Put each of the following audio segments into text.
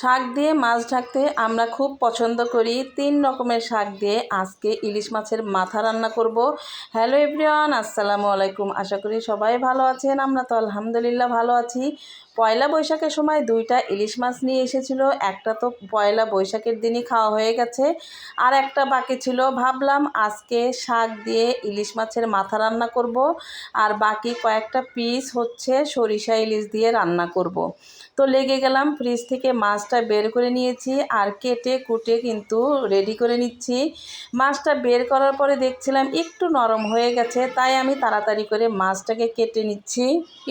শাক দিয়ে মাছ ঢাকতে আমরা খুব পছন্দ করি। তিন রকমের শাক দিয়ে আজকে ইলিশ মাছের মাথা রান্না করব। হ্যালো এভরিওয়ান, আসসালামু আলাইকুম। আশা করি সবাই ভালো আছেন। আমরা তো আলহামদুলিল্লাহ ভালো আছি। পয়লা বৈশাখের সময় দুইটা ইলিশ মাছ নিয়ে এসেছিল। একটা তো পয়লা বৈশাখের দিনই খাওয়া হয়ে গেছে। আর একটা বাকি ছিল। ভাবলাম আজকে শাক দিয়ে ইলিশ মাছের মাথা রান্না করব। আর বাকি কয়েকটা পিস হচ্ছে সরিষা ইলিশ দিয়ে রান্না করব। তো লেগে গেলাম। ফ্রিজ থেকে মাছটা বের করে নিয়েছি আর কেটে কুটে কিন্তু রেডি করে নিচ্ছি। মাছটা বের করার পরে দেখছিলাম একটু নরম হয়ে গেছে, তাই আমি তাড়াতাড়ি করে মাছটাকে কেটে নিচ্ছি।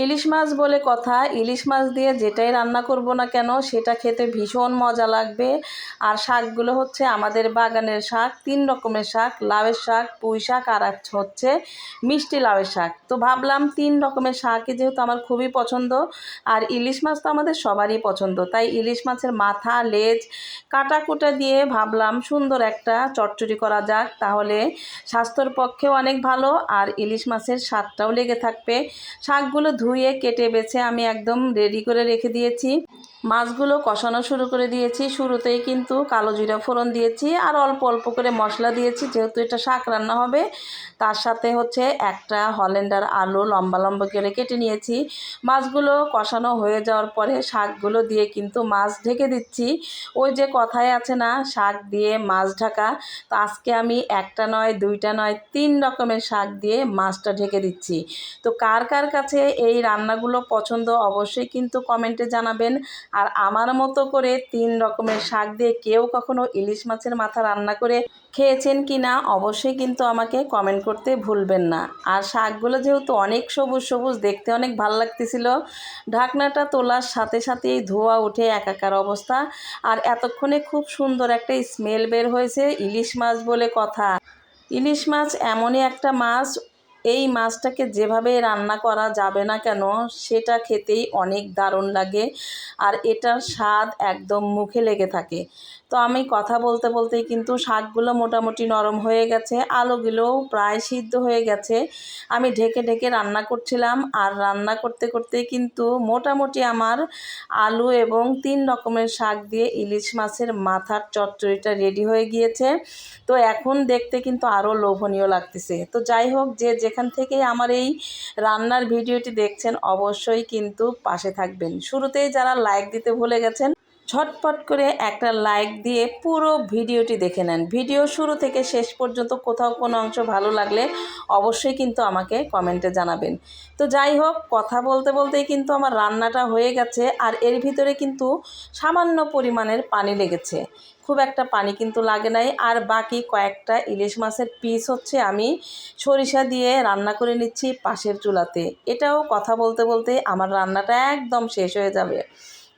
ইলিশ মাছ বলে কথা, ইলিশ মাছ দিয়ে যেটাই রান্না করব না কেন, সেটা খেতে ভীষণ মজা লাগবে। আর শাকগুলো হচ্ছে আমাদের বাগানের শাক, তিন রকমের শাক, লাউয়ের শাক, পুঁই শাক আর হচ্ছে মিষ্টি লাউয়ের শাক। তো ভাবলাম তিন রকমের শাকই যেহেতু আমার খুবই পছন্দ, আর ইলিশ মাছ তো আমাদের সবারই পছন্দ, তাই ইলিশ মাছের মাথা, লেজ কাটাকুটা দিয়ে ভাবলাম সুন্দর একটা চটচড়ি করা যাক। তাহলে স্বাস্থ্যর পক্ষেও অনেক ভালো আর ইলিশ মাছের স্বাদটাও লেগে থাকবে। শাকগুলো ধুয়ে, কেটে, বেছে আমি একদম রেডি করে রেখে দিয়েছি। মাছগুলো কষানো শুরু করে দিয়েছি। শুরুতেই কিন্তু কালো জিরা ফোড়ন দিয়েছি আর অল্প অল্প করে মশলা দিয়েছি। যেহেতু এটা শাক রান্না হবে, তার সাথে হচ্ছে একটা হলেন্ডার আলু লম্বা লম্বা করে কেটে নিয়েছি। মাছগুলো কষানো হয়ে যাওয়ার পরে শাকগুলো দিয়ে কিন্তু মাছ ঢেকে দিচ্ছি। ওই যে কথায় আছে না, শাক দিয়ে মাছ ঢাকা। তো আজকে আমি একটা নয়, দুইটা নয়, তিন রকমের শাক দিয়ে মাছটা ঢেকে দিচ্ছি। তো কার কার কাছে এই রান্নাগুলো পছন্দ অবশ্যই কিন্তু কমেন্টে জানাবেন। আর আমার মতো করে তিন রকমের শাক দিয়ে কেউ কখনো ইলিশ মাছের মাথা রান্না করে খেয়েছেন কি না, অবশ্যই কিন্তু আমাকে কমেন্ট করতে ভুলবেন না। আর শাকগুলো যেহেতু অনেক সবুজ সবুজ, দেখতে অনেক ভালো লাগতেছিল, ঢাকনাটা তোলার সাথে সাথেই ধোয়া উঠে একাকার অবস্থা। আর এতক্ষণে খুব সুন্দর একটা স্মেল বের হয়েছে ইলিশ মাছ বলে কথা। ইলিশ মাছ এমনই একটা মাছ এই মাছটাকে যেভাবে রান্না করা যাবে না কেন, সেটা খেতেই অনেক দারুণ লাগে আর এটার স্বাদ একদম মুখে লেগে থাকে। তো আমি কথা বলতে বলতেই কিন্তু শাকগুলো মোটামুটি নরম হয়ে গেছে, আলুগুলোও প্রায় সিদ্ধ হয়ে গেছে। আমি ঢেকে ঢেকে রান্না করছিলাম আর রান্না করতে করতে কিন্তু মোটামুটি আমার আলু এবং তিন রকমের শাক দিয়ে ইলিশ মাছের মাথার চচ্চড়িটা রেডি হয়ে গিয়েছে। তো এখন দেখতে কিন্তু আরও লোভনীয় লাগতেছে। তো যাই হোক, যে যেখান থেকে আমার এই রান্নার ভিডিওটি দেখছেন, অবশ্যই কিন্তু পাশে থাকবেন। শুরুতেই যারা লাইক দিতে ভুলে গেছেন ঝটপট করে একটা লাইক দিয়ে পুরো ভিডিওটি দেখে নেন। ভিডিও শুরু থেকে শেষ পর্যন্ত কোথাও কোনো অংশ ভালো লাগলে অবশ্যই কিন্তু আমাকে কমেন্টে জানাবেন। তো যাই হোক, কথা বলতে বলতেই কিন্তু আমার রান্নাটা হয়ে গেছে আর এর ভিতরে কিন্তু সামান্য পরিমাণের পানি লেগেছে। খুব একটা পানি কিন্তু লাগে নাই আর বাকি কয়েকটা ইলিশ মাছের পিস হচ্ছে আমি সরিষা দিয়ে রান্না করে নিচ্ছি পাশের চুলাতে। এটাও কথা বলতে বলতে আমার রান্নাটা একদম শেষ হয়ে যাবে।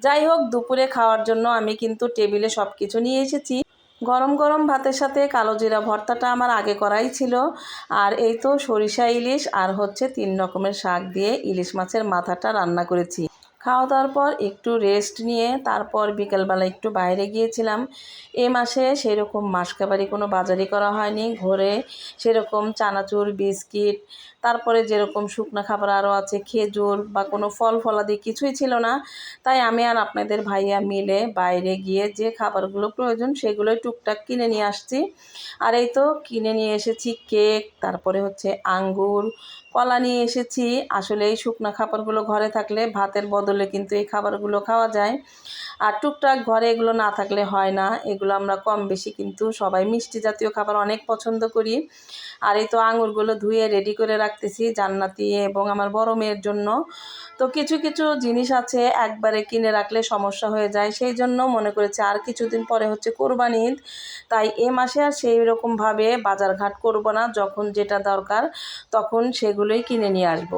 যাই হোক দুপুরে খাওয়ার জন্য আমি কিন্তু টেবিলে সব কিছু নিয়ে এসেছি। গরম গরম ভাতের সাথে কালো জিরা ভর্তাটা আমার আগে করাই ছিল। আর এই তো সরিষা ইলিশ আর হচ্ছে তিন রকমের শাক দিয়ে ইলিশ মাছের মাথাটা রান্না করেছি। খাওয়া দাওয়ার পর একটু রেস্ট নিয়ে তারপর বিকেলবেলা একটু বাইরে গিয়েছিলাম। এ মাসে সেরকম মাসকাবারি কোনো বাজারই করা হয়নি। ঘরে সেরকম চানাচুর, বিস্কিট তারপরে যেরকম শুকনো খাবার আরও আছে, খেজুর বা কোনো ফল ফলাদি কিছুই ছিল না। তাই আমি আর আপনাদের ভাইয়া মিলে বাইরে গিয়ে যে খাবারগুলো প্রয়োজন সেগুলোই টুকটাক কিনে নিয়ে আসছি। আর এই তো কিনে নিয়ে এসেছি কেক, তারপরে হচ্ছে আঙ্গুর, কলা নিয়ে এসেছি। আসলে এই শুকনো খাবারগুলো ঘরে থাকলে ভাতের বদলে কিন্তু এই খাবারগুলো খাওয়া যায়। আর টুকটাক ঘরে এগুলো না থাকলে হয় না, এগুলো আমরা কম বেশি কিন্তু সবাই মিষ্টি জাতীয় খাবার অনেক পছন্দ করি। আর এই তো আঙুরগুলো ধুয়ে রেডি করে রাখতেছি জান্নাতি এবং আমার বড় মেয়ের জন্য। তো কিছু কিছু জিনিস আছে একবারে কিনে রাখলে সমস্যা হয়ে যায়। সেই জন্য মনে করেছে আর কিছুদিন পরে হচ্ছে কোরবানি ঈদ। তাই এ মাসে আর সেই রকমভাবে বাজারঘাট করব না। যখন যেটা দরকার তখন সেগুলোই কিনে নিয়ে আসব।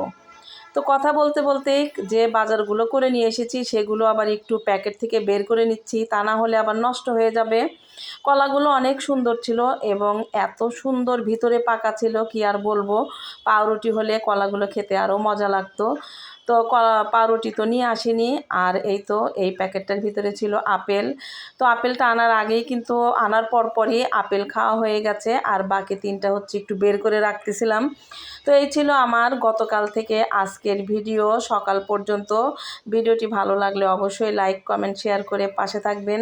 তো কথা বলতে বলতে যে বাজারগুলো করে নিয়ে এসেছি, সেগুলো আবার একটু প্যাকেট থেকে বের করে নিচ্ছি। তা না হলে আবার নষ্ট হয়ে যাবে। কলাগুলো অনেক সুন্দর ছিল এবং এত সুন্দর ভিতরে পাকা ছিল, কি আর বলব? পাউরুটি হলে কলাগুলো খেতে আরও মজা লাগতো। তো পাউরুটি তো নিয়ে আসিনি। আর এই তো এই প্যাকেটটার ভিতরে ছিল আপেল। তো আপেলটা আনার আগেই কিন্তু আনার পর পরই আপেল খাওয়া হয়ে গেছে। আর বাকি তিনটা হচ্ছে একটু বের করে রাখতেছিলাম। তো এই ছিল আমার গতকাল থেকে আজকের ভিডিও। সকাল পর্যন্ত। ভিডিওটি ভালো লাগলে অবশ্যই লাইক, কমেন্ট, শেয়ার করে পাশে থাকবেন।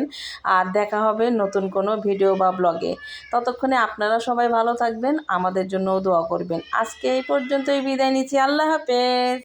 আর দেখা হবে নতুন কোনো ভিডিও বা ব্লগে। ততক্ষণে আপনারা সবাই ভালো থাকবেন। আমাদের জন্যও দোয়া করবেন। আজকে এই পর্যন্তই বিদায় নিচ্ছি। আল্লাহ হাফেজ।